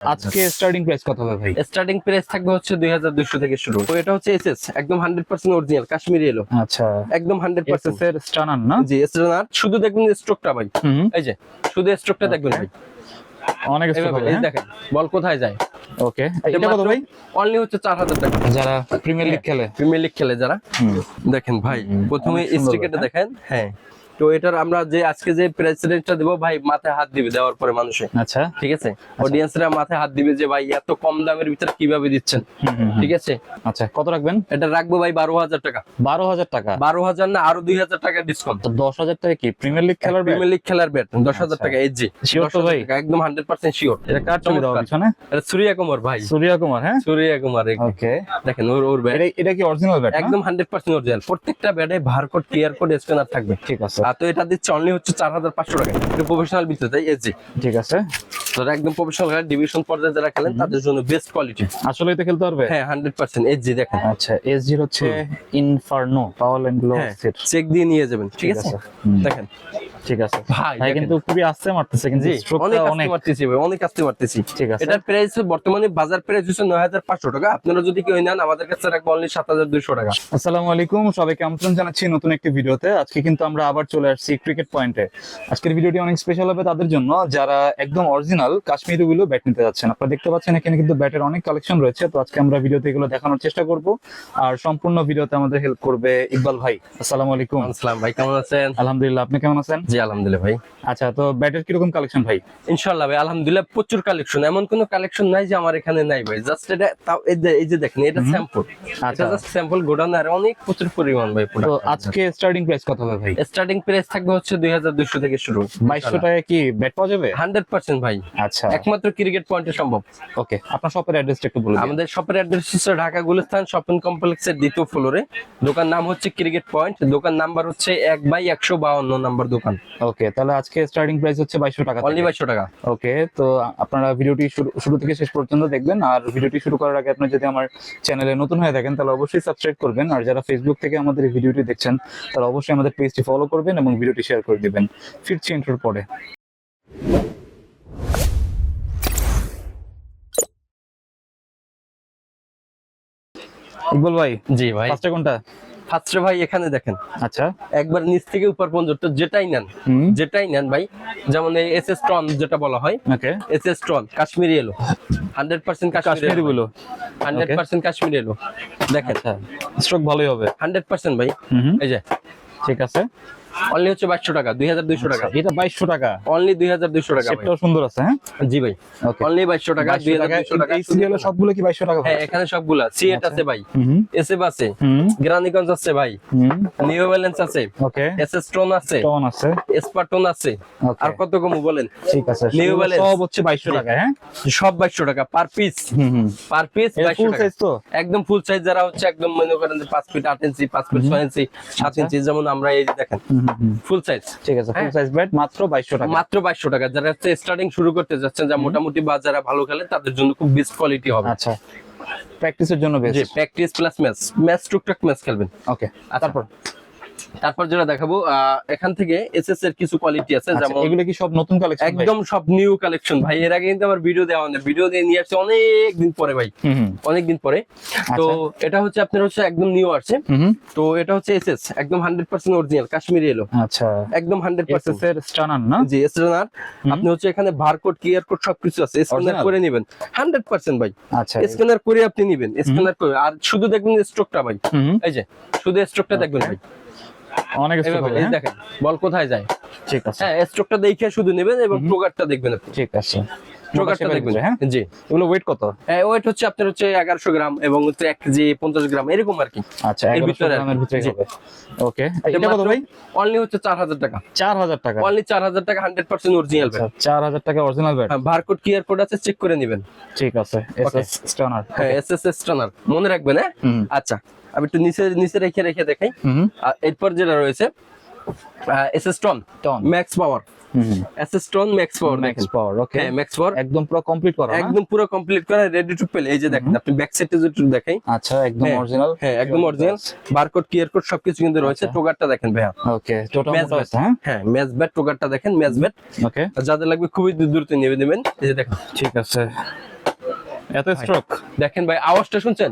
আজকে starting price কত হবে ভাই? স্টার্টিং প্রাইস থাকবে হচ্ছে দুই হাজার দুইশো থেকে শুরু। তো এটা হচ্ছে এসএস একদম হান্ড্রেড পার্সেন্ট অরিজিনাল কাশ্মীরি এলো আচ্ছা। একদম হান্ড্রেড পার্সেন্ট এসএস এর স্টানার না? জি স্ট্রেনার শুধু দেখবেন স্ট্রোকটা ভাই। এই যে শুধু স্ট্রোকটা দেখবেন ভাই। অনেক এইভাবে, হবে এই দেখেন বল কোথায় যায়? ওকে এটা কত ভাই? অনলি হচ্ছে চার হাজার টাকা। যারা প্রিমিয়ার লিগ খেলে। প্রিমিয়ার লিগ খেলে যারা। দেখেন ভাই প্রথমে ব্যাপার। দেখেন হ্যাঁ। তো এটার আমরা যে আজকে যে প্রেসিডেন্টটা দেবো ভাই মাথায় হাত দিবে দেওয়ার পরে মানুষে। আচ্ছা। ঠিক আছে? অডিয়েন্সরা মাথায় হাত দিবে যে ভাই এত কম দামের ভিতরে কীভাবে দিচ্ছেন। ঠিক আছে? আচ্ছা কত রাখবেন? এটা রাখব ভাই বারো হাজার টাকা। বারো হাজার টাকা? বারো হাজার না আরও দুই হাজার টাকা ডিসকাউন্ট তো দশ হাজার টাকা কি? প্রিমিয়ার লিগ খেলার প্রিমিয়ার লিগ খেলার ব্যাট দশ হাজার আচ্ছা। টাকা এই তো ভাই? একদম হান্ড্রেড পার্সেন্ট শিওর এটা কার ছবি দেওয়া। পিছনে? এটা সুরিয়া কুমার ভাই। সূর্যা কুমার হ্যাঁ? সুরিয়া কুমার ওকে দেখেন ওর ওর ব্যাট এটা কি অরিজিনাল ব্যাট একদম হান্ড্রেড পার্সেন্ট অরিজিনাল প্রত্যেকটা ব্যাটে ভারকোড ক্লিয়ার কোড স্ক্যানার থাকবে। ঠিক আছে। তো এটা দিচ্ছে অনলি হচ্ছে চার হাজার পাঁচশো টাকা। এটা প্রফেশনাল তাই? এসজি ঠিক আছে। তো একদম প্রফেশনাল ডিভিশন পর্যায়ে যারা খেলেন তাদের জন্য বেস্ট কোয়ালিটি আসলে তো খেলতে পারবে? হ্যাঁ হান্ড্রেড পার্সেন্ট এসজি দেখেন। আচ্ছা এস জি হচ্ছে inferno power and glow check দিয়ে নিয়ে যাবেন ঠিক আছে? দেখেন। ঠিক আছে। ভাই, কিন্তু খুবই আস্তে মারতেছে কিন্তু স্ট্রোকটা অনেক মারতেছি ভাই অনেক আসতে মারতেছি। ঠিক আছে। এটার প্রাইস বর্তমানে বাজার প্রাইস হচ্ছে নয় হাজার পাঁচশো টাকা। আপনারা যদি কেউ নেন আমাদের কাছে রাখব অনলি সাত হাজার দুইশো টাকা। আসসালামু আলাইকুম সবাইকে আমন্ত্রণ জানাচ্ছি নতুন একটি ভিডিওতে। আজকে কিন্তু আমরা আবার চলে আসছি ক্রিকেট পয়েন্টে আজকের ভিডিওটি অনেক স্পেশাল হবে তাদের জন্য। যারা একদম অরিজিনাল কাশ্মীরি গুলো ব্যাট নিতে যাচ্ছেন আপনারা দেখতে পাচ্ছেন এখানে কিন্তু ব্যাটের অনেক কালেকশন রয়েছে। তো আজকে আমরা ভিডিওতে এগুলো দেখানোর চেষ্টা করব। আর সম্পূর্ণ ভিডিওতে আমাদের হেল্প করবে ইকবাল ভাই। আসসালামু আলাইকুম। আসসালাম ভাই কেমন আছেন? আলহামদুলিল্লাহ আপনি কেমন আছেন? জি আলহামদুলিল্লাহ ভাই। আচ্ছা তো ব্যাটের কীরকম কালেকশন ভাই? ইনশাল্লাহ ভাই আলহামদুলিল্লাহ প্রচুর কালেকশন এমন কোনো কালেকশন নাই যে আমার এখানে নাই ভাই। জাস্ট এটা এই যে- দেখেন এটা স্যাম্পল আচ্ছা। জাস্ট স্যাম্পল গোডাউন আর অনেক প্রচুর পরিমাণ ভাই তো আজকে স্টার্টিং প্রাইস কত হবে ভাই? স্টার্টিং প্রাইস থাকবে হচ্ছে দুই হাজার দুইশো থেকে শুরু। টাকায় কি ব্যাট পাওয়া যাবে? হান্ড্রেড পার্সেন্ট ভাই। আচ্ছা। একমাত্র ক্রিকেট পয়েন্টে সম্ভব। ওকে আপনার শপের অ্যাড্রেসটা একটু বলুন আমাদের শপের অ্যাড্রেস হচ্ছে ঢাকা গুলিস্তান শপিং কমপ্লেক্সের দ্বিতীয় ফ্লোরে দোকান নাম হচ্ছে ক্রিকেট পয়েন্ট দোকান নাম্বার হচ্ছে এক বাই একশো বাউন্ন নাম্বার দোকান। ওকে তাহলে আজকে স্টার্টিং প্রাইস হচ্ছে বাইশশো টাকা অনলি বাইশশো টাকা। ওকে তো আপনারা ভিডিওটি শুরু থেকে শেষ পর্যন্ত দেখবেন আর ভিডিওটি শুরু করার আগে আপনি যদি আমার চ্যানেলে নতুন হয়ে থাকেন তাহলে অবশ্যই সাবস্ক্রাইব করবেন আর যারা ফেসবুক থেকে আমাদের ভিডিওটি দেখছেন তারা অবশ্যই আমাদের পেজটি ফলো করবেন এবং ভিডিওটি শেয়ার করে দিবেন। ফিরছি ইন্টার পরে। ইকবাল ভাই জি ভাই। ফার্স্টে কোনটা? ফার্স্টে ভাই এখানে দেখেন। আচ্ছা। একবার নিচ থেকে উপর পর্যন্ত যেটাই নেন যেটাই নেন ভাই যেমন এই এস এস টন যেটা বলা হয় okay. S S ton Kashmiri willow hundred percent Kashmiri গুলো হান্ড্রেড. পার্সেন্ট কাশ্মীরি এলো দেখেন। আচ্ছা স্ট্রোক ভালোই হবে। হান্ড্রেড পার্সেন্ট ভাই। এই যে। ঠিক আছে। অনলি হচ্ছে বাইশশো টাকা দুই হাজার দুইশো টাকা। আচ্ছা, এটা বাইশশো টাকা। অনলি দুই হাজার দুইশো টাকা। শেপটাও সুন্দর আছে হ্যাঁ? জি ভাই। অনলি বাইশশো টাকা দুই হাজার দুইশো টাকা। এই সিরিয়ালে সবগুলো কি বাইশশো টাকা হ্যাঁ এখানে সবগুলা সিএট আচ্ছা। আছে ভাই। এসএফ আছে। গ্রানিগঞ্জ আছে ভাই। নিউ ব্যালেন্স আছে। ওকে এসএস টোন আছে। টন আছে। স্পার্টন আছে। আর কত কম বলেন? ঠিক আছে সেগুলো Balance। সব হচ্ছে বাইশশো টাকা হ্যাঁ? সব বাইশশো টাকা পার পিস পার পিস বাইশশো ফুল টাকা। সাইজ তো? একদম ফুল সাইজ যারা হচ্ছে একদম মনে করেন যে পাঁচ ফিট আট ইঞ্চি পাঁচ ফিট ছয় ইঞ্চি সাত আচ্ছা। ইঞ্চি যেমন আমরা এই দেখেন। ফুল সাইজ ঠিক আছে ফুল। সাইজ ব্যাট মাত্র বাইশশো টাকা। মাত্র বাইশশো টাকা। যারা হচ্ছে স্টার্টিং শুরু করতে যাচ্ছেন যা মোটামুটি বা যারা ভালো খেলে তাদের জন্য খুব বেস্ট কোয়ালিটি হবে। আচ্ছা। প্র্যাকটিসের জন্য বেস্ট জি প্র্যাকটিস প্লাস ম্যাচ ম্যাচ টুকটাক ম্যাচ খেলবেন। ওকে আচ্ছা। তারপর? তারপর যেটা দেখাবো এখান থেকে এসএস এর কিছু কোয়ালিটি আছে আচ্ছা, যেমন এগুলো কি সব নতুন কালেকশন একদম সব নিউ কালেকশন ভাই এর আগে কিন্তু আমার ভিডিও দেওয়া হয় ভিডিও দিয়ে নিয়ে আসছে অনেক দিন পরে ভাই। অনেক দিন পরে। তো এটা হচ্ছে আপনার হচ্ছে একদম নিউ আসছে। তো এটা হচ্ছে এসএস একদম হান্ড্রেড পার্সেন্ট অরিজিনাল কাশ্মীরি এলো আচ্ছা। একদম হান্ড্রেড পার্সেন্ট এসএস এর স্টানার না? জি এসএনআর আপনি হচ্ছে এখানে বারকোড কিউআর কোড সবকিছু আছে। স্ক্যানার করে নেবেন। হান্ড্রেড পার্সেন্ট ভাই। আচ্ছা। স্ক্যানার করে আপনি নেবেন। স্ক্যানার করে। আর শুধু দেখবেন স্ট্রোকটা ভাই। এই যে শুধু স্টকটা দেখবেন ভাই। অনেক হ্যাঁ? দেখেন বল কোথায় যায়? ঠিক আছে। হ্যাঁ স্ট্রোকটা দেখে শুধু নেবেন এবং প্রোগারটা দেখবেন আপনি। ঠিক আছে। প্রোগারটা দেখবেন। হ্যাঁ? জি এগুলো ওয়েট কত? ওয়েট হচ্ছে আপনার হচ্ছে এগারোশো গ্রাম এবং হচ্ছে এক কেজি পঞ্চাশ গ্রাম এরকম আর কি। আচ্ছা এর ভিতরে আর ভিতরে হবে। ওকে এটা কত ভাই? অনলি হচ্ছে চার হাজার টাকা। টাকা। অনলি চার হাজার টাকা হান্ড্রেড পার্সেন্ট অরিজিনাল আচ্ছা চার হাজার টাকা original bat barcode QR code আছে চেক করে নেবেন। ঠিক আছে এসএস হ্যাঁ মনে রাখবেন হ্যাঁ? আচ্ছা। আমি একটু নিচে নিচে রেখে রেখে দেখাই। আর এরপর যেটা রয়েছে S S ton ton max power হুম। SS ton max power max power okay হ্যাঁ ম্যাক্স পাওয়ার একদম পুরো কমপ্লিট করা একদম পুরো কমপ্লিট করা রেডি টু প্লে এই যে দেখেন আপনি ব্যাক সাইডে যদি দেখাই। আচ্ছা একদম হ্যাঁ, অরিজিনাল হ্যাঁ একদম অরিজিনাল বারকোড কিয়ার কোড সবকিছু কিন্তু রয়েছে। আচ্ছা। টোগারটা দেখেন ভাইয়া। ওকে টোটাল মোটা হ্যাঁ? হ্যাঁ ম্যাচ ব্যাট টোগারটা দেখেন ম্যাচ ব্যাট ওকে যাদের লাগবে খুবই দূর দূরতে নেবে নেবেন। এই যে দেখেন। ঠিক আছে। এত স্ট্রোক দেখেন ভাই আওয়াজটা শুনছেন?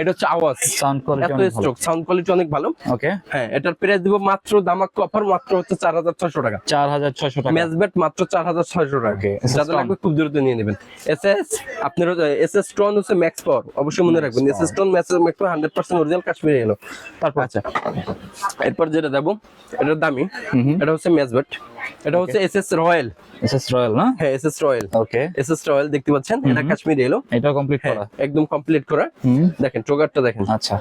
এটা হচ্ছে আওয়াজ। সাউন্ড কোয়ালিটি এত স্ট্রোক সাউন্ড কোয়ালিটি অনেক ভালো। ওকে হ্যাঁ এটার প্রাইস দিব মাত্র দামাক অফার মাত্র হচ্ছে চার হাজার ছয়শো টাকা। 4600 টাকা। ম্যাচ মাত্র চার হাজার ছয়শো টাকা। যাদের লাগবে খুব দ্রুত নিয়ে নেবেন। এস এস আপনার এস এস স্টোন হচ্ছে ম্যাক্স পাওয়ার অবশ্যই মনে রাখবেন। S S stone max max hundred percent original Kashmiri willow তারপর? আচ্ছা এরপর যেটা দেবো এটার দামি এটা হচ্ছে ম্যাচ ব্যাট এটা হচ্ছে S S royal SS royal না? হ্যাঁ S S royal okay S S royal দেখতে পাচ্ছেন? এটা কাশ্মীরি এলো এটা কমপ্লিট করা। একদম কমপ্লিট করা। দেখেন ট্রোগারটা দেখেন। আচ্ছা।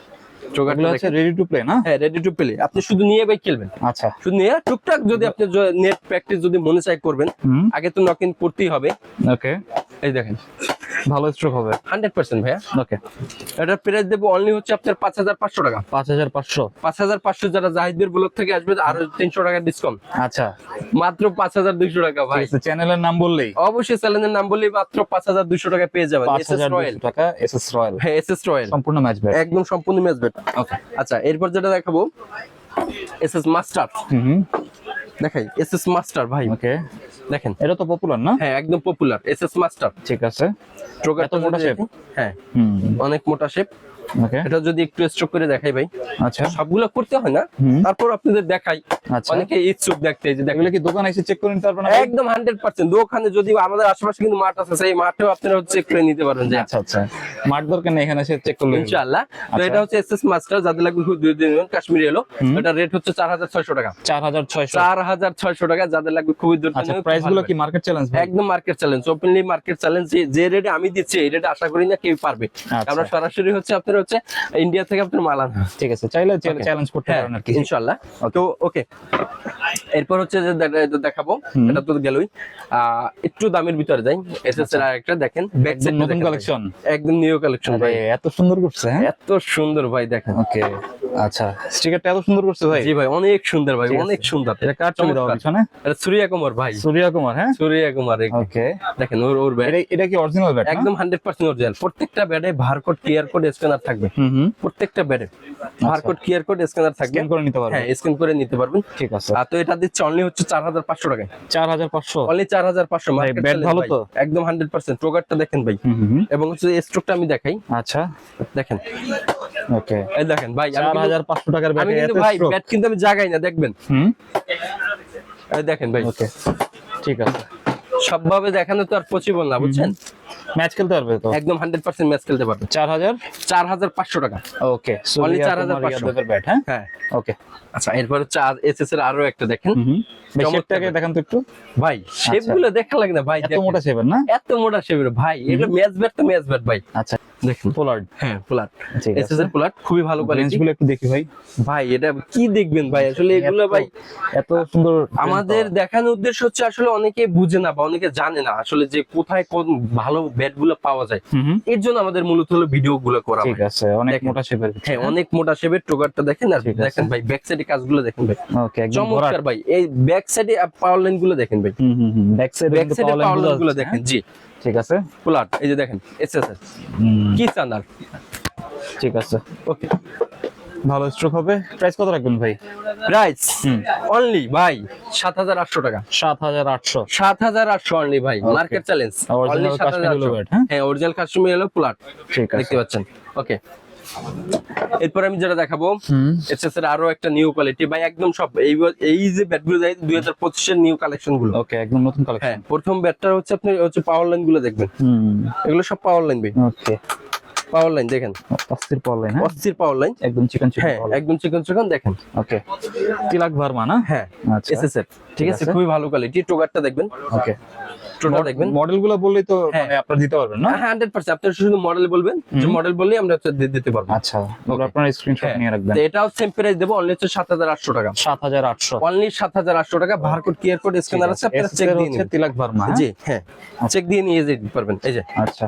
রেডি টু প্লে না? হ্যাঁ রেডি টু প্লে আপনি শুধু নিয়ে খেলবেন। আচ্ছা। শুধু নিয়ে টুকটাক যদি আপনি নেট প্র্যাকটিস যদি মনে চাই করবেন আগে তো নক ইন করতেই হবে। ওকে এই দেখেন। ভালো স্ট্রোক হবে। হান্ড্রেড পার্সেন্ট ভাইয়া। ওকে এটার প্রাইস দেবো অনলি হচ্ছে আপনার পাঁচ হাজার পাঁচশো টাকা। 5500 পাঁচ হাজার পাঁচশো যারা জাহিদের ব্লক থেকে আসবে আরও তিনশো টাকা ডিসকাউন্ট আচ্ছা। মাত্র পাঁচ হাজার দুইশো টাকা ভাই। চ্যানেলের নাম বললেই। অবশ্যই চ্যানেলের নাম বললেই মাত্র পাঁচ হাজার দুইশো টাকা পেয়ে যাবেন। এস এস রয়্যাল 5200 টাকা এসএস রয়্যাল হ্যাঁ এস এস রয়্যাল সম্পূর্ণ ম্যাচ ব্যাট একদম সম্পূর্ণ ম্যাচ বেট ওকে আচ্ছা এরপর যেটা দেখাবো এস এস মাস্টার হুম। দেখাই এস এস মাস্টার ভাই। ওকে। দেখেন। এটা তো পপুলার না? হ্যাঁ একদম পপুলার এস এস মাস্টার। ঠিক আছে। এত মোটা shape? হ্যাঁ। অনেক মোটা শেপ ওকে। এটা যদি একটু স্ট্রোক করে দেখাই ভাই। আচ্ছা। সবগুলো করতে হয় না? তারপর আপনাদের দেখাই। আচ্ছা। অনেকে ইচ্ছুক দেখতে যে দেখেন। এগুলো কি দোকানে এসে চেক করে নিতে পারবেন একদম হান্ড্রেড পার্সেন্ট ওখানে যদি আমাদের আশেপাশে কিন্তু মাঠ আছে সেই মাঠেও আপনারা হচ্ছে করে নিতে পারবেন যে আচ্ছা আচ্ছা। মাঠ দরকার নেই এখানে এসে চেক করলে। ইনশাআল্লাহ। তো আচ্ছা। এটা হচ্ছে এসএস মাস্টার যাদের লাগবে খুব দুই দিন কাশ্মীরি এলো এটা রেট হচ্ছে চার হাজার ছয়শো টাকা। 4600 চার হাজার ছয়শো টাকা যাদের লাগবে খুবই দূর আচ্ছা প্রাইসগুলো কি মার্কেট চ্যালেঞ্জ একদম market challenge openly market challenge যে রেটে আমি দিচ্ছি এই রেটে আশা করি না কেউ পারবে। আচ্ছা। আমরা সরাসরি হচ্ছে আপনার হচ্ছে ইন্ডিয়া থেকে আপনার মাল আনা ঠিক আছে চাইলে চ্যালেঞ্জ করতে হ্যাঁ পারেন আর কি। ইনশাআল্লাহ। তো ওকে এরপর হচ্ছে যে দেখাবো। এটা তো গেলই। একটু দামের ভিতরে যাই। এসএস এর আরেকটা দেখেন। ব্যাক নতুন কালেকশন একদম নিউ কালেকশন ভাই। এত সুন্দর করছে হ্যাঁ? এত সুন্দর ভাই দেখেন। ওকে আচ্ছা স্টিকারটা এত সুন্দর করছে ভাই। জি ভাই অনেক সুন্দর ভাই অনেক সুন্দর। এটা চমৎকার। পিছনে? এটা সূর্যা কুমার ভাই। সূর্য কুমার হ্যাঁ? সূর্যা কুমার ওকে। দেখেন ওর ওর ব্যাট এটা কি অরিজিনাল ব্যাট একদম অরিজিনাল প্রত্যেকটা ব্যাটে বারকোড কোড স্ক্যানার থাকবে। প্রত্যেকটা ব্যাটে বারকোড কোড স্ক্যানার থাকবে। স্ক্যান করে নিতে পারবেন। হ্যাঁ স্ক্যান করে নিতে পারবেন। ঠিক আছে। আর তো এটা দিচ্ছে অনলি হচ্ছে অনলি মার্কেট ভালো তো? একদম দেখেন ভাই। এবং হচ্ছে স্ট্রোকটা আমি দেখাই। আচ্ছা। দেখেন। ওকে। এই দেখেন ভাই আমি চার কিন্তু- হাজার পাঁচশো টাকার আমি ব্যাটে কিন্তু এত ভাই ব্যাট কিন্তু আমি জাগাই না দেখবেন। হুম? দেখেন ভাই। ওকে। ঠিক আছে। সবভাবে দেখানো তো আর পসিবল না বুঝছেন? ম্যাচ খেলতে পারবে তো? একদম হান্ড্রেড পার্সেন্ট ম্যাচ খেলতে পারবে। চার হাজার চার হাজার পাঁচশো টাকা। ওকে Only 4,500 ব্যাট হ্যাঁ? হ্যাঁ। ওকে। আচ্ছা এরপর হচ্ছে এসএস এর আরও একটা দেখেন। শেপটাকে ব্যাট। দেখান। তো একটু। ভাই শেপগুলো দেখা লাগে না ভাই এত মোটা শেপের না? এত মোটা শেপের ভাই এটা ম্যাচ ব্যাট তো ম্যাচ ব্যাট ভাই। আচ্ছা। দেখুন। পোলার্ড হ্যাঁ আছে। এসএস এর ফ্ল্যাট খুবই ভালো কোয়ালিটি গুলো একটু দেখি ভাই। ভাই এটা কি দেখবেন ভাই? আসলে এগুলো ভাই এত সুন্দর আমাদের দেখানোর উদ্দেশ্য হচ্ছে আসলে অনেকে বুঝে না বা অনেকে জানে না আসলে যে কোথায় কোন ভালো ব্যাটগুলো পাওয়া যায়। এর জন্য আমাদের মূলত হলো ভিডিও গুলো করা ঠিক আছে অনেক মোটা শেপের হ্যাঁ অনেক মোটা শেপের টোগারটা দেখেন আর দেখেন ভাই ব্যাক সাইডে কাজগুলো দেখেন ভাই। ওকে একদম চমৎকার ভাই। এই ব্যাক সাইডে পাওয়ার লাইনগুলো দেখেন ভাই। হুম হুম হুম। ব্যাক সাইডে ব্যাক সাইডে পাওয়ার লাইনগুলো দেখেন জি। ঠিক আছে? প্লাট এই যে দেখেন এসএস হুম, কি স্ট্যান্ডার্ড ঠিক আছে ওকে। ভালো স্ট্রোক হবে। প্রাইস কত রাখবেন ভাই? প্রাইস হুম। অনলি ভাই সাত হাজার আটশো টাকা। সাত হাজার আটশো। সাত হাজার আটশো অনলি ভাই মার্কেট চ্যালেঞ্জ অনলি সাত হাজার Kashmiri আটশো। Velvet, হ্যাঁ? হ্যাঁ অরিজিনাল কাশ্মীর হলো প্লাট ঠিক আছে। দেখতে পাচ্ছেন। ওকে এরপর আমি যেটা দেখাবো এসএস এর আরও একটা নিউ কোয়ালিটি ভাই একদম সব এই এই যে ব্যাটগুলো দুই হাজার পঁচিশের নিউ কালেকশনগুলো। ওকে একদম নতুন হ্যাঁ কালেকশন প্রথম ব্যাটটা হচ্ছে আপনি হচ্ছে পাওয়ার লাইনগুলো দেখবেন। হুম। এগুলো সব পাওয়ার লাইন ভাই। ওকে পাওয়ার লাইন দেখেন। অস্থির পড়লেন হ্যাঁ? অস্থির পাওয়ার লাইন একদম চিকেন চিকেন হ্যাঁ একদম চিকন চিকন দেখেন। ওকে তিলাক ভার্মা না? হ্যাঁ আচ্ছা। এসএস এর ঠিক আছে। খুবই ভালো কোয়ালিটি টোগারটা দেখবেন। ওকে টোটা দেখবেন। মডেল বললেই তো হ্যাঁ। মানে আপনারা দিতে পারবেন না? হান্ড্রেড পার্সেন্ট আপনি শুধু মডেল বলবেন যে মডেল বললেই আমরা দিতে পারব। আচ্ছা। আপনারা স্ক্রিনশট হ্যাঁ। নিয়ে রাখবেন। এটাও সেম প্রাইস দেবো অনলি হচ্ছে সাত হাজার আটশো টাকা। অনলি টাকা। বারকোড কিয়ার কোড স্ক্যানার আছে আপনারা চেক দিয়ে তিলাক ভার্মা? জি হ্যাঁ। চেক দিয়ে নিয়ে যেতে পারবেন এই যে। আচ্ছা।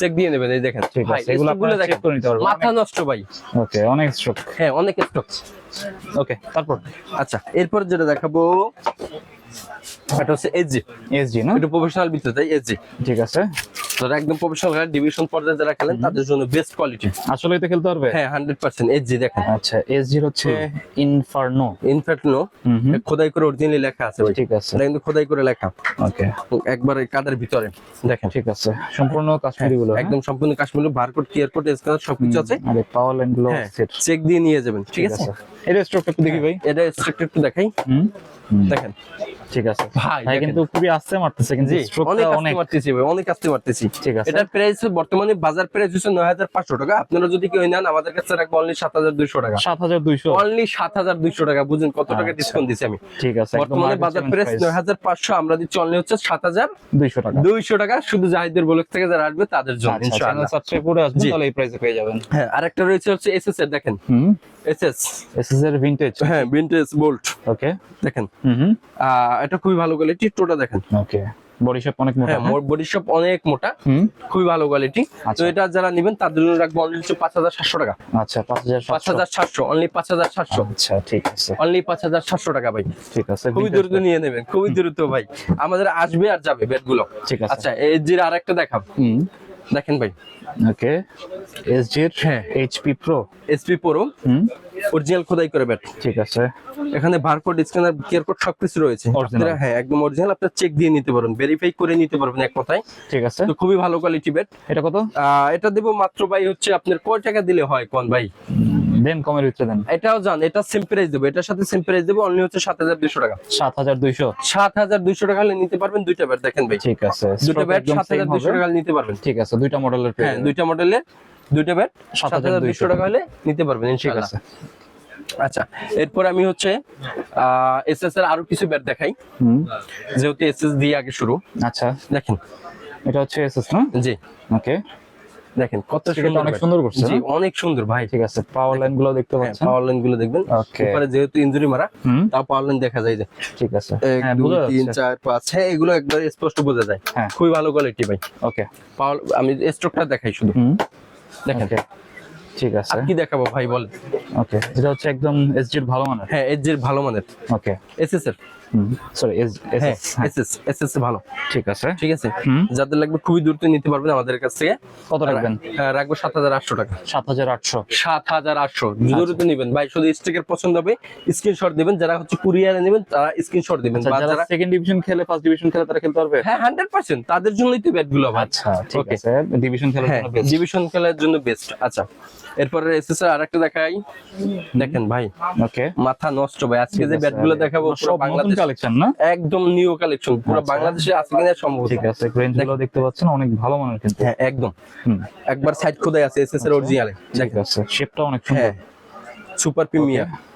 চেক দিয়ে নেবেন এই দেখেন। ঠিক আছে এগুলো আপনারা চেক করে নিতে পারবেন। মাথা নষ্ট ভাই। ওকে অনেক স্ট্রোক। হ্যাঁ অনেক স্টক ওকে তারপর? আচ্ছা এরপর যেটা দেখাবো এটা হচ্ছে এসজি এসজি না? এটা প্রফেশনাল ভিতরে তাই এসজি ঠিক আছে। যারা একদম প্রফেশনাল ডিভিশন পর্যায়ে যারা খেলেন তাদের জন্য বেস্ট কোয়ালিটি আসলে তো খেলতে পারবে? হ্যাঁ হান্ড্রেড পার্সেন্ট এসজি দেখেন। আচ্ছা এসজি হচ্ছে inferno in fact no hmm hmm. খোদাই করে অরিজিনালি লেখা আছে ঠিক আছে। এটা কিন্তু খোদাই করে লেখা। ওকে। একবার কাদের ভিতরে? দেখেন। ঠিক আছে। সম্পূর্ণ কাশ্মীরি গুলো একদম সম্পূর্ণ Kashmir barcode QR code scanner সবকিছু আছে। আরে পাওয়ার লাইনগুলো হ্যাঁ সেট চেক দিয়ে নিয়ে যাবেন ঠিক আছে? এটা স্ট্রোকটা একটু দেখি ভাই। এটা স্ট্রাকচার একটু দেখাই। দেখেন। ঠিক আছে। ভাই, ভাই কিন্তু খুবই আস্তে মারতেছে কিন্তু অনেক অনেক। মারতেছি ভাই অনেক আসতে মারতেছি। ঠিক আছে। এটার প্রাইস বর্তমানে বাজার প্রাইস হচ্ছে নয় হাজার পাঁচশো টাকা। আপনারা যদি কেউ নেন আমাদের কাছে রাখব অনলি সাত হাজার দুইশো টাকা। সাত হাজার দুইশো। অনলি সাত হাজার দুইশো টাকা। বুঝুন কত টাকা আচ্ছা। ডিসকাউন্ট দিচ্ছি আমি। ঠিক আছে বর্তমানে বাজার প্রাইস price, নয় হাজার পাঁচশো আমরা দিচ্ছি অনলি হচ্ছে সাত হাজার দুইশো টাকা। দুইশো টাকা শুধু জাহিদের ব্লক থেকে যারা আসবে তাদের জন্য আচ্ছা ইনশাআল্লাহ। চ্যানেল সাবস্ক্রাইব করে আসবেন তাহলে এই প্রাইসে পেয়ে যাবেন। হ্যাঁ আরেকটা রয়েছে হচ্ছে এসএস এর দেখেন। এসএস এসএস এর ভিনটেজ হ্যাঁ ভিনটেজ বোল্ট ওকে দেখেন। হুম এটা খুবই ভালো কোয়ালিটি টোটা দেখেন। ওকে বডি শেপ অনেক মোটা হ্যাঁ বডি শপ অনেক মোটা খুবই ভালো কোয়ালিটি তো আচ্ছা। এটা যারা নেবেন তাদের জন্য রাখব অনলি হচ্ছে পাঁচ হাজার সাতশো টাকা। আচ্ছা পাঁচ হাজার পাঁচ হাজার সাতশো অনলি পাঁচ হাজার সাতশো। আচ্ছা ঠিক আছে। অনলি পাঁচ হাজার সাতশো টাকা ভাই। ঠিক আছে খুবই দ্রুত নিয়ে নেবেন খুবই দ্রুত ভাই। আমাদের আসবে আর যাবে বেডগুলো ঠিক আছে। আচ্ছা এই যে আরেকটা দেখাব হুম। দেখেন ভাই। ওকে এসজি এর হ্যাঁ। এইচপি প্রো এসপি প্রো হুম। অরিজিনাল খোদাই করে ব্যাট। ঠিক আছে। এখানে বারকোড স্ক্যানার কিয়ার কোড সবকিছু রয়েছে। আপনারা হ্যাঁ একদম অরিজিনাল আপনারা চেক দিয়ে নিতে পারবেন ভেরিফাই করে নিতে পারবেন এক কথায়। ঠিক আছে। তো খুবই ভালো কোয়ালিটি ব্যাট এটা কত? এটা দেবো মাত্র ভাই হচ্ছে আপনার কয় টাকা দিলে হয় কোন ভাই? দেন কমের ভিতরে দেন। এটাও জান এটা সেম প্রাইস দেবো। এটার সাথে সেম প্রাইস দেবো অনলি হচ্ছে সাত হাজার দুইশো টাকা। সাত হাজার দুইশো। সাত হাজার দুইশো টাকা হলে নিতে পারবেন দুইটা ব্যাট দেখেন ভাই। ঠিক আছে। দুটো ব্যাট একদম সাত হাজার same দুইশো হবে। টাকা নিতে পারবেন। ঠিক আছে দুইটা মডেলের হ্যাঁ দুইটা মডেলের দুইটা ব্যাট সাত হাজার দুইশো টাকা হলে নিতে পারবেন ঠিক ইনশাআল্লাহ। আছে আচ্ছা এরপর আমি হচ্ছে এস এস এর আরও কিছু ব্যাট দেখাই। যেহেতু এস এস দিয়ে আগে শুরু। আচ্ছা। দেখেন। এটা হচ্ছে এসএস না? জি। ওকে। দেখেন কত সুন্দর অনেক সুন্দর করছে জি অনেক সুন্দর ভাই। ঠিক আছে পাওয়ার লাইনগুলো দেখতে পাচ্ছেন। পাওয়ার লাইনগুলো দেখবেন. উপরে যেহেতু ইনজুরি মারা তাও পাওয়ার লাইন দেখা যায় যে। ঠিক আছে। এক হ্যাঁ দুই বোঝা তিন যাচ্ছে। চার পাঁচ হ্যাঁ এগুলো একবার স্পষ্ট বোঝা যায়। হ্যাঁ। খুবই ভালো কোয়ালিটি ভাই। ওকে। পাওয়ার আমি স্ট্রোকটা দেখাই শুধু। দেখেন। ঠিক আছে। কি দেখাবো ভাই বল? ওকে এটা হচ্ছে একদম এসজির এর ভালো মানের? হ্যাঁ এসজির এর ভালো মানের। ওকে এসএস এর sorry S S SS SS ভালো। ঠিক আছে। ঠিক আছে? যাদের লাগবে খুবই দ্রুত নিতে পারবেন আমাদের কাছ থেকে। কত রাখবেন? হ্যাঁ, রাখব সাত হাজার আটশো টাকা। সাত হাজার আটশো। সাত হাজার আটশো। দ্রুত নিবেন। ভাই শুধু স্টিকের পছন্দ হবে স্ক্রিনশট দিবেন। যারা হচ্ছে কুরিয়ারে নেবেন তারা স্ক্রিনশট দিবেন। আচ্ছা যারা সেকেন্ড ডিভিশন খেলে ফার্স্ট ডিভিশন খেলে তারা খেলতে পারবে? হ্যাঁ হান্ড্রেড পার্সেন্ট তাদের জন্যই তো ব্যাটগুলো আচ্ছা ঠিক আছে। ডিভিশন খেলার হ্যাঁ জন্য ডিভিশন খেলার জন্য বেস্ট আচ্ছা। এরপরে এসএসআর আরেকটা দেখাই। দেখেন ভাই ওকে। মাথা নষ্ট ভাই আজকে যে ব্যাটগুলো দেখাবো পুরো সব বাংলাদেশ কালেকশন না? একদম নিউ কালেকশন পুরো আচ্ছা। বাংলাদেশে আছে কিনা সম্ভব। ঠিক আছে রেঞ্জগুলো দেখতে পাচ্ছেন অনেক ভালো মানের কিন্তু। হ্যাঁ একদম। একবার সাইড খোদাই আছে এসএসআর অরিজিনালে ঠিক আছে শেপটা অনেক সুন্দর। হ্যাঁ। সুপার প্রিমিয়ার দেখেন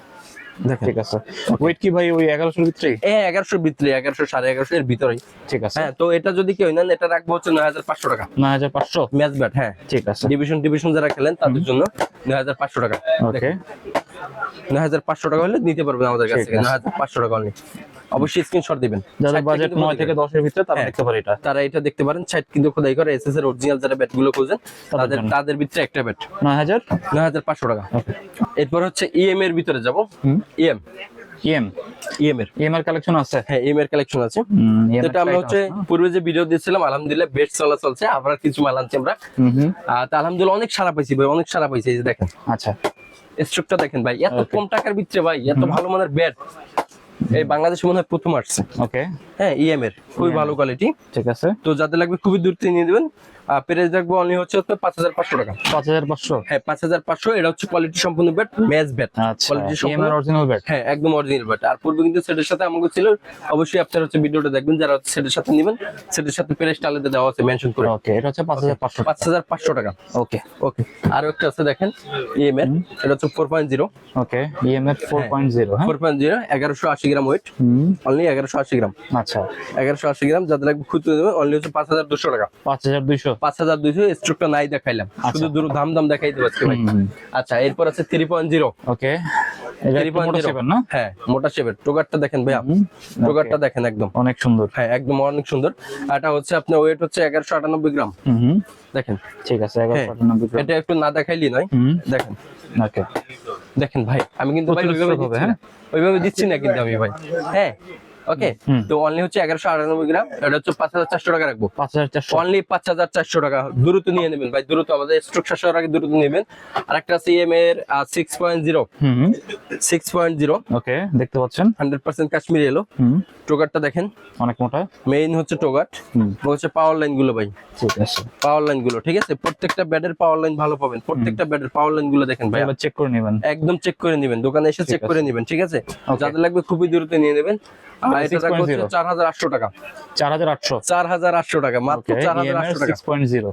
ঠিক আছে। ওয়েট কি ভাই ওই এগারোশোর ভিতরে হ্যাঁ এগারোশোর ভিতরে এগারোশো সাড়ে এগারোশো এর ভিতরে ঠিক আছে। হ্যাঁ তো এটা যদি কেউ নেন এটা রাখব হচ্ছে নয় হাজার পাঁচশো টাকা। নয় হাজার পাঁচশো? ম্যাচ ব্যাট হ্যাঁ। ঠিক আছে। ডিভিশন ডিভিশন যারা খেলেন তাদের জন্য নয় হাজার পাঁচশো টাকা। ওকে নয় হাজার পাঁচশো টাকা হলে নিতে পারবেন আমাদের কাছ থেকে। আছে। নয় হাজার পাঁচশো টাকা অনলি অবশ্যই স্ক্রিনশট দিবেন। যাদের Site বাজেট কিন্তু নয় থেকে দশের ভিতরে তারা হ্যাঁ। দেখতে পারে এটা। তারা এটা দেখতে পারেন। সাইট কিন্তু খোদাই করে এসএস এর অরিজিনাল যারা ব্যাটগুলো খোঁজেন তাদের তাদের ভিতরে একটা ব্যাট নয় হাজার? নয় হাজার পাঁচশো টাকা। এরপর হচ্ছে ইএম এর ভিতরে যাব। ইএম ইএম ইএম এর। ইএম এর কালেকশন আছে? হ্যাঁ ইএম এর কালেকশন আছে। এর যেটা আমরা হচ্ছে পূর্বে যে ভিডিও দিয়েছিলাম আলহামদুলিল্লাহ বেস্ট চলা চলছে। আবার কিছু মাল আনছি আমরা। তা আলহামদুলিল্লাহ অনেক সারা পাইছি ভাই অনেক সারা পাইছি এই যে দেখেন। আচ্ছা। স্ট্রোকটা দেখেন ভাই এত কম টাকার ভিতরে ভাই এত ভালো মানের ব্যাট এই বাংলাদেশে মনে হয় প্রথম আসছে। ওকে হ্যাঁ ইএম এর। খুবই ভালো কোয়ালিটি ঠিক আছে। তো যাদের লাগবে খুবই দূর থেকে নিয়ে দেবেন প্রাইস রাখব অনলি হচ্ছে পাঁচ হাজার পাঁচশো টাকা। পাঁচ হাজার পাঁচশো? হ্যাঁ পাঁচ হাজার পাঁচশো এটা হচ্ছে কোয়ালিটি সম্পূর্ণ ব্যাট ম্যাচ ব্যাট কোয়ালিটি সম্পূর্ণ অরিজিনাল ব্যাট হ্যাঁ একদম অরিজিনাল ব্যাট আর পূর্বে কিন্তু সেটের সাথে আমাকে ছিল অবশ্যই আপনারা হচ্ছে ভিডিওটা দেখবেন যারা হচ্ছে সেটের সাথে নেবেন সেটের সাথে প্রাইসটা আলাদা দেওয়া আছে মেনশন করে। ওকে এটা হচ্ছে পাঁচ হাজার পাঁচশো পাঁচ হাজার পাঁচশো টাকা। ওকে ওকে আরও একটা আছে দেখেন ইএম এর এটা হচ্ছে four point zero okay EM এর four point zero four point zero এগারোশো আশি গ্রাম ওয়েট হুম। অনলি এগারোশো আশি গ্রাম। আচ্ছা। এগারোশো আশি গ্রাম যাদের লাগবে খুঁজতে দেবেন অনলি হচ্ছে পাঁচ হাজার দুশো টাকা। পাঁচ হাজার দুইশো পাঁচ হাজার দুইশো স্ট্রোকটা নাই দেখাইলাম। শুধু দূর দাম দাম দেখাই দেবো আজকে ভাই। আচ্ছা এরপর আছে থ্রি পয়েন্ট জিরো ওকে। হ্যাঁ মোটা শেপের টোগারটা দেখেন ভাইয়া। হুম, দেখেন একদম। অনেক সুন্দর। হ্যাঁ একদম অনেক সুন্দর। এটা হচ্ছে আপনার ওয়েট হচ্ছে এগারোশো আটানব্বই গ্রাম। দেখেন। ঠিক আছে হ্যাঁ। এটা একটু না দেখাইলি নয়। দেখেন। ওকে। দেখেন ভাই আমি কিন্তু ভাই হ্যাঁ? ওইভাবে দিচ্ছি না কিন্তু আমি ভাই। হ্যাঁ ওকে তো অনলি হচ্ছে এগারোশো আটানব্বই গ্রাম এটা হচ্ছে পাঁচ হাজার চারশো টাকা রাখব। পাঁচ হাজার চারশো। অনলি পাঁচ হাজার চারশো টাকা দ্রুত নিয়ে নেবেন। ভাই দ্রুত আমাদের আগে দ্রুত নেবেন। আর একটা সিএম এর six point zero six point zero okay দেখতে পাচ্ছেন। হান্ড্রেড পার্সেন্ট কাশ্মীরি এলো দেখেন। অনেক মোটা। মেইন হচ্ছে টোগাট হচ্ছে পাওয়ার লাইনগুলো ভাই। পাওয়ার লাইনগুলো ঠিক আছে? প্রত্যেকটা ব্যাটের পাওয়ার লাইন ভালো পাবেন। প্রত্যেকটা ব্যাটের পাওয়ার লাইনগুলো দেখেন ভাই চেক করে নেবেন। একদম চেক করে নেবেন। দোকানে এসে চেক করে নেবেন ঠিক আছে. যাদের লাগবে খুবই দ্রুত নিয়ে নেবেন। আর এটা হচ্ছে টাকা। টাকা মাত্র টাকা।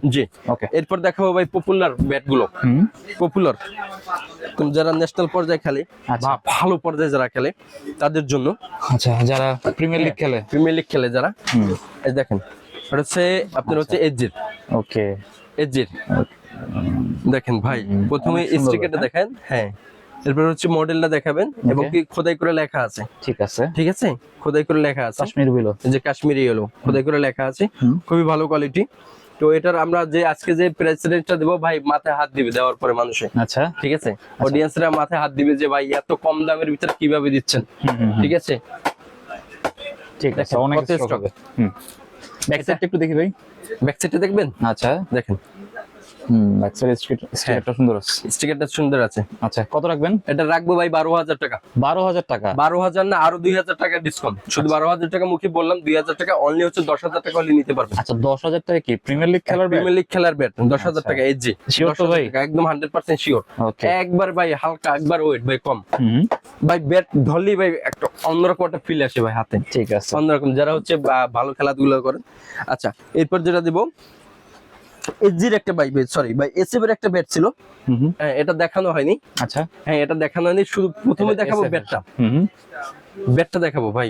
জি। ওকে এরপর দেখাবো ভাই পপুলার ব্যাটগুলো পপুলার যারা ন্যাশনাল পর্যায়ে খেলে আচ্ছা। বা ভালো পর্যায়ে যারা খেলে তাদের জন্য। আচ্ছা যারা প্রিমিয়ার লিগ খেলে। প্রিমিয়ার লিগ খেলে যারা। এই দেখেন এটা হচ্ছে আপনার হচ্ছে এজির ওকে এজির দেখেন ভাই প্রথমে স্টিকারটা দেখেন। হ্যাঁ। এরপর হচ্ছে মডেলটা দেখাবেন এবং কি খোদাই করে লেখা আছে। ঠিক আছে। ঠিক আছে? খোদাই করে লেখা আছে। কাশ্মীর বিলো। এই যে কাশ্মীরি এলো খোদাই করে লেখা আছে। খুবই ভালো কোয়ালিটি তো এটার আমরা যে আজকে যে প্রেসিডেন্টটা দেবো ভাই মাথায় হাত দিবে দেওয়ার পরে মানুষে আচ্ছা। ঠিক আছে? অডিয়েন্সরা মাথায় হাত দিবে যে ভাই এত কম দামের ভিতরে কীভাবে দিচ্ছেন। ঠিক আছে? ঠিক আছে অনেক স্টক? হুম। ব্যাক সাইডটা একটু দেখি ভাই। ব্যাক সাইডে দেখবেন? আচ্ছা। দেখেন। হুম স্টিকারটা সুন্দর আছে। স্টিকারটা সুন্দর আছে। আচ্ছা কত রাখবেন? এটা রাখব ভাই বারো হাজার টাকা। বারো হাজার টাকা? বারো হাজার না আরও দুই হাজার টাকা ডিসকাউন্ট শুধু বারো হাজার টাকা মুখে বললাম দুই হাজার টাকা অনলি হচ্ছে দশ হাজার টাকা নিতে পারবেন। আচ্ছা দশ হাজার টাকা কি? প্রিমিয়ার লিগ খেলার প্রিমিয়ার লিগ খেলার ব্যাট দশ হাজার আচ্ছা। টাকা তো ভাই? একদম হান্ড্রেড পার্সেন্ট শিওর একবার ভাই হালকা একবার ওয়েট ভাই কম। ভাই ব্যাট ধরলেই ভাই একটা অন্যরকম একটা ফিল আসে ভাই হাতে। ঠিক আছে। অন্যরকম যারা হচ্ছে ভালো খেলাধুলা করেন। আচ্ছা এরপর যেটা দিব এজির একটা ভাই সরি ভাই এসএফ এর একটা বেড ছিল। হ্যাঁ এটা দেখানো হয়নি। আচ্ছা। হ্যাঁ এটা দেখানো হয়নি শুধু প্রথমে দেখাবো বেডটা বেডটা দেখাবো ভাই।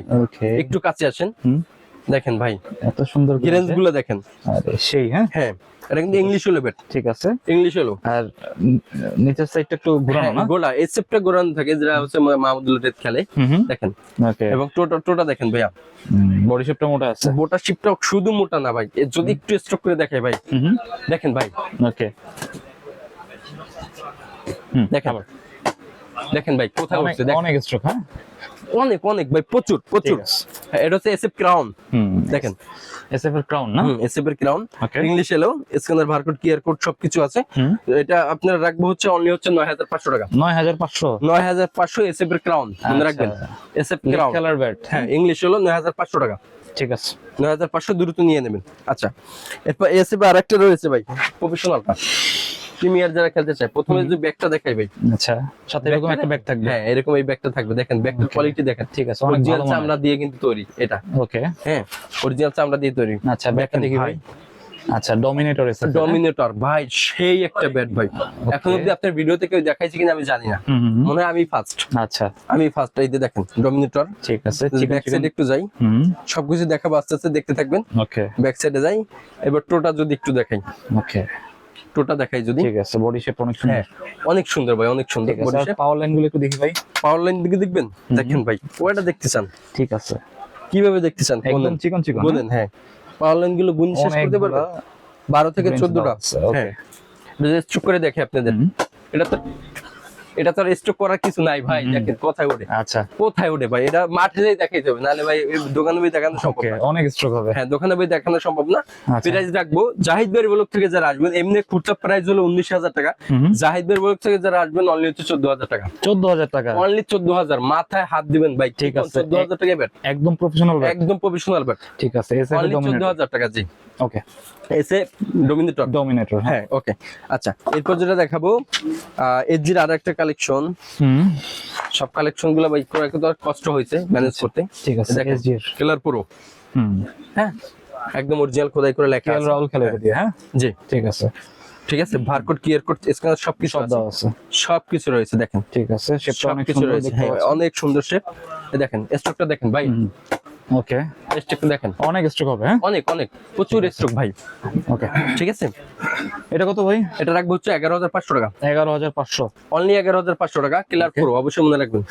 একটু কাছে আসেন। হুম। দেখেন ভাই। এত সুন্দর গ্রেন্সগুলো দেখেন। আরে সেই হ্যাঁ? হ্যাঁ এটা কিন্তু ইংলিশ হলো ঠিক আছে। ইংলিশ হলো। আর নিচের সাইডটা একটু ঘোরানো হ্যাঁ, না? গোলা এসএফটা গোরান থাকে যারা হচ্ছে মাহমুদুল রেড খেলে। দেখেন। ওকে এবং টোটা টোটা দেখেন ভাইয়া। বডি শেপটা মোটা আছে। বোটা শিপটা শুধু মোটা না ভাই। যদি একটু স্ট্রোক করে দেখে ভাই। দেখেন ভাই। ওকে দেখেন। দেখেন ভাই কোথায় উঠছে অনেক স্ট্রোক হ্যাঁ? অনেক অনেক ভাই প্রচুর প্রচুর। এটা হচ্ছে এসএফ ক্রাউন দেখেন। এসএফ এর ক্রাউন না? এসএফ এর crown English willow scanner barcode QR code সবকিছু আছে। এটা আপনার রাখব হচ্ছে অনলি হচ্ছে নয় হাজার পাঁচশো টাকা। নয় হাজার পাঁচশো? নয় হাজার পাঁচশো এসএফ এর ক্রাউন মনে রাখবেন। এসএফ ক্রাউন খেলার ব্যাট হ্যাঁ ইংলিশ হলো নয় হাজার পাঁচশো টাকা। ঠিক আছে। নয় হাজার পাঁচশো দ্রুত নিয়ে নেবেন। আচ্ছা এরপর এসএফ আর একটা রয়েছে ভাই প্রফেশনালটা প্রিমিয়ার যারা খেলতে চায় প্রথমে যে ব্যাগটা দেখাই ভাই। আচ্ছা সাথে এরকম একটা ব্যাগ থাকবে? হ্যাঁ এরকম এই ব্যাগটা থাকবে। দেখেন ব্যাগটার কোয়ালিটি দেখেন। ঠিক আছে অনেক ভালো চামড়া দিয়ে কিন্তু তৈরি এটা। ওকে হ্যাঁ অরিজিনাল চামড়া দিয়ে তৈরি। আচ্ছা ব্যাগটা দেখি ভাই। আচ্ছা ডমিনেটর এসএফ ডমিনেটর ভাই সেই একটা ব্যাট ভাই। এখন অব্দি আপনার ভিডিওতে কেউ দেখাইছে কিনা আমি জানি না। মনে হয় আমি ফার্স্ট আচ্ছা। আমি ফার্স্ট এই দেখেন ডমিনেটর ঠিক আছে ব্যাক সাইডে একটু যাই হুম। সবকিছু দেখাবো আস্তে আস্তে দেখতে থাকবেন। ওকে ব্যাক সাইডে যাই এবার টোটা যদি একটু দেখাই। ওকে টোটা দেখাই যদি। ঠিক আছে বডি শেপ অনেক সুন্দর। হ্যাঁ অনেক সুন্দর ভাই অনেক সুন্দর বডি শেপ পাওয়ার লাইনগুলো একটু দেখি ভাই। পাওয়ার লাইন দিকে দেখবেন? দেখেন ভাই ওটা দেখতে চান? ঠিক আছে। কীভাবে দেখতে চান? একদম চিকন চিকন বলেন হ্যাঁ। পাওয়ার লাইনগুলো গুণ শেষ করতে পারবে 12 থেকে চোদ্দটা। ওকে হ্যাঁ। চুপ করে দেখে আপনাদের। এটা তো এটা তো স্ট্রোক করার কিছু নাই ভাই। দেখেন কোথায় ওঠে। আচ্ছা। কোথায় ওঠে ভাই? এটা মাঠে যাই দেখাইতে হবে নাহলে ভাই দোকানে বই দেখানো সম্ভব না। অনেক স্ট্রোক হবে। হ্যাঁ দোকানে বই দেখানো সম্ভব না। প্রাইস রাখব। জাহিদ বের ব্লক থেকে যারা আসবেন এমনি খুচরা প্রাইস হলো উনিশ হাজার টাকা। জাহিদ বের ব্লক থেকে যারা আসবেন অনলি হচ্ছে চোদ্দ হাজার টাকা। চোদ্দ হাজার টাকা। অনলি চোদ্দ হাজার। মাথায় হাত দিবেন ভাই। ঠিক আছে। চোদ্দ হাজার টাকা ব্যাট। একদম প্রফেশনাল একদম প্রফেশনাল ব্যাট। ঠিক আছে চোদ্দ হাজার টাকা জি। ওকে এসে ডোমিনেটর ডমিনেটর হ্যাঁ। হ্যাঁ ওকে আচ্ছা এরপর যেটা দেখাবো এজির আর একটা কালেকশন হুম। সব কালেকশনগুলো করে আর কষ্ট হয়েছে ম্যানেজ করতে। ঠিক আছে। এসজি কেলার পুরো হুম। হ্যাঁ একদম অরিজিনাল খোদাই করে লেখা আছে। রাহুল খেলে দিয়ে হ্যাঁ? জি। ঠিক আছে। ঠিক আছে বারকোড কিয়ার কোড স্ক্যানার সবকিছু সব আছে। সবকিছু রয়েছে দেখেন। ঠিক আছে শেপটা অনেক সবকিছু সুন্দর রয়েছে হ্যাঁ অনেক সুন্দর শেপ দেখেন স্ট্রোকটা দেখেন ভাই। ওকে স্ট্রোকটা দেখেন। অনেক স্ট্রোক হবে হ্যাঁ? অনেক অনেক। প্রচুর স্ট্রোক ভাই। ওকে ঠিক আছে? এটা কত ভাই? এটা রাখব হচ্ছে এগারো হাজার পাঁচশো টাকা। এগারো হাজার পাঁচশো। অনলি এগারো হাজার পাঁচশো টাকা ক্লিয়ার করব অবশ্যই মনে রাখবেন।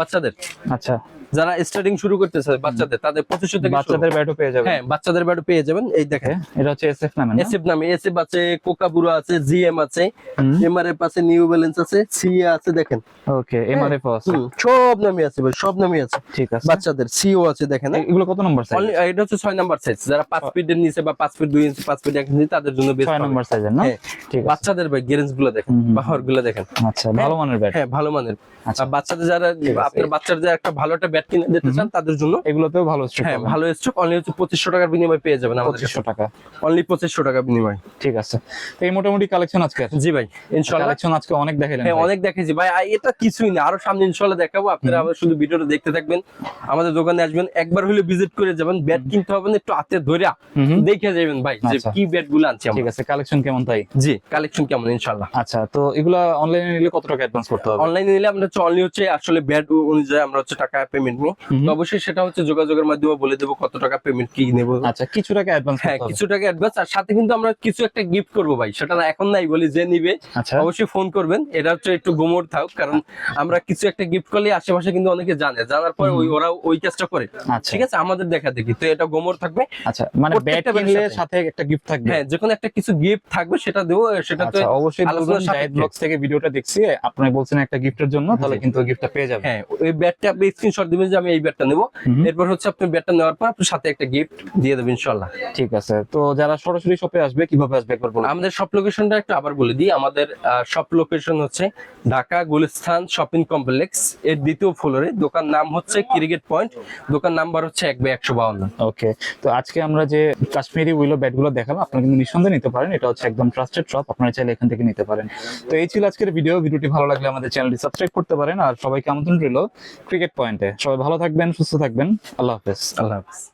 বাচ্চাদের। আচ্ছা। যারা স্টার্টিং শুরু করতেছে বাচ্চাদের তাদের পঁচিশশো থেকে বাচ্চাদের ব্যাটও পেয়ে যাবে হ্যাঁ বাচ্চাদের ব্যাটও পেয়ে যাবেন। এই দেখেন। এটা হচ্ছে এসএফ নামে এসএফ নামে। এসএফ আছে কোকাবুরা আছে জিএম আছে। এমআরএফ আছে নিউ ব্যালেন্স আছে সিএ আছে দেখেন। ওকে এমআরএফ আছে। হুম, সব নামে আছে ভাই সব নামে আছে। ঠিক আছে। বাচ্চাদের সিও আছে দেখেন হ্যাঁ? এগুলো কত নম্বর সাইজ এটা হচ্ছে ছয় নাম্বার সাইজ যারা পাঁচ ফিটের নিচে বা পাঁচ ফিট দুই ইঞ্চি পাঁচ ফিট এক ইঞ্চি তাদের জন্য বেস্ট ছয় নম্বর সাইজের না? হ্যাঁ। ঠিক আছে। বাচ্চাদের ভাই গেরেন্সগুলো দেখেন। বাহরগুলো দেখেন। আচ্ছা ভালো মানের ব্যাট হ্যাঁ ভালো মানের। আচ্ছা। বাচ্চাদের যারা আছে। আপনার একটা ভালো একটা ব্যাট কিনে দিতে চান তাদের জন্য এগুলোতেও ভালো হ্যাঁ ভালো স্টক অনলি হচ্ছে পঁচিশশো টাকার বিনিময়ে পেয়ে যাবেন আমাদের পঁচিশশো টাকা। অনলি পঁচিশশো টাকা বিনিময়। ঠিক আছে। তো এই মোটামুটি কালেকশন আজকে জি ভাই ইনশাল্লাহ। কালেকশন আজকে অনেক দেখাইলেন হ্যাঁ অনেক দেখেছি ভাই এটা কিছুই না। আরও সামনে ইনশাল্লাহ দেখাবো। আপনারা আবার শুধু ভিডিওটা দেখতে থাকবেন। আমাদের দোকানে আসবেন। একবার হলে ভিজিট করে যাবেন। ব্যাট কিনতে হবে না একটু হাতে ধরে। দেখে যাবেন ভাই যে আচ্ছা। কি ব্যাটগুলো আনছি ঠিক আছে কালেকশন কেমন তাই? জি কালেকশন কেমন ইনশাল্লাহ। আচ্ছা তো এগুলা অনলাইনে নিলে কত টাকা অ্যাডভান্স করতে হবে? অনলাইনে নিলে আমরা অনলি হচ্ছে আসলে ব্যাট অনুযায়ী আমরা হচ্ছে টাকা পেমেন্ট নিই। তো অবশ্যই সেটা হচ্ছে যোগাযোগের মাধ্যমে বলে দেবো কত টাকা পেমেন্ট কি নেব। আচ্ছা কিছু টাকা অ্যাডভান্স হ্যাঁ কিছু টাকা অ্যাডভান্স আর সাথে কিন্তু আমরা কিছু একটা গিফট করব ভাই সেটা না এখন নাই বলি যে নিবে আচ্ছা। অবশ্যই ফোন করবেন। এটা হচ্ছে একটু গোমর থাক কারণ আমরা কিছু একটা গিফট করলে আশেপাশে কিন্তু অনেকে জানে জানার পরে ওই ওরা ওই কাজটা করে। আচ্ছা। ঠিক আছে? আমাদের দেখা দেখি তো এটা গোমর থাকবে। আচ্ছা মানে ব্যাট কিনলে সাথে। একটা গিফট থাকবে? হ্যাঁ যে কোনো একটা কিছু গিফট থাকবে সেটা দেবো সেটা তো আচ্ছা অবশ্যই জায়েদ ব্লগস থেকে ভিডিওটা দেখছি আপনি বলছেন একটা গিফটের জন্য তাহলে। কিন্তু গিফটটা পেয়ে যাবেন। হ্যাঁ ওই ব্যাটটা আপনি স্ক্রিনশট দিবেন যে আমি এই ব্যাটটা নেব। এরপর হচ্ছে আপনি ব্যাটটা নেওয়ার পর আপনার সাথে একটা গিফট দিয়ে দেবেন ঠিক আছে তো যারা সরাসরি শপে আসবে কীভাবে আসবে একবার বলুন? আমাদের শপ লোকেশনটা একটু আবার বলে দিই। আমাদের শপ লোকেশন হচ্ছে ঢাকা গুলিস্তান শপিং কমপ্লেক্স এর দ্বিতীয় ফ্লোরে দোকান নাম হচ্ছে ক্রিকেট পয়েন্ট দোকান নাম্বার হচ্ছে এক বাই একশো বাউন্ন। ওকে তো আজকে আমরা যে কাশ্মীরি উইলো ব্যাটগুলো দেখালাম আপনারা কিন্তু নিঃসন্দেহে নিতে পারেন। এটা হচ্ছে একদম ট্রাস্টেড শপ আপনারা চাইলে এখান থেকে নিতে পারেন। তো এই ছিল আজকের ভিডিও ভিডিওটি ভালো লাগলে আমাদের চ্যানেলটি সাবস্ক্রাইব করতে পারেন। আর সবাইকে আমন্ত্রণ রইল ক্রিকেট পয়েন্টে সবাই ভালো থাকবেন সুস্থ থাকবেন। আল্লাহ হাফেজ। আল্লাহ হাফিজ।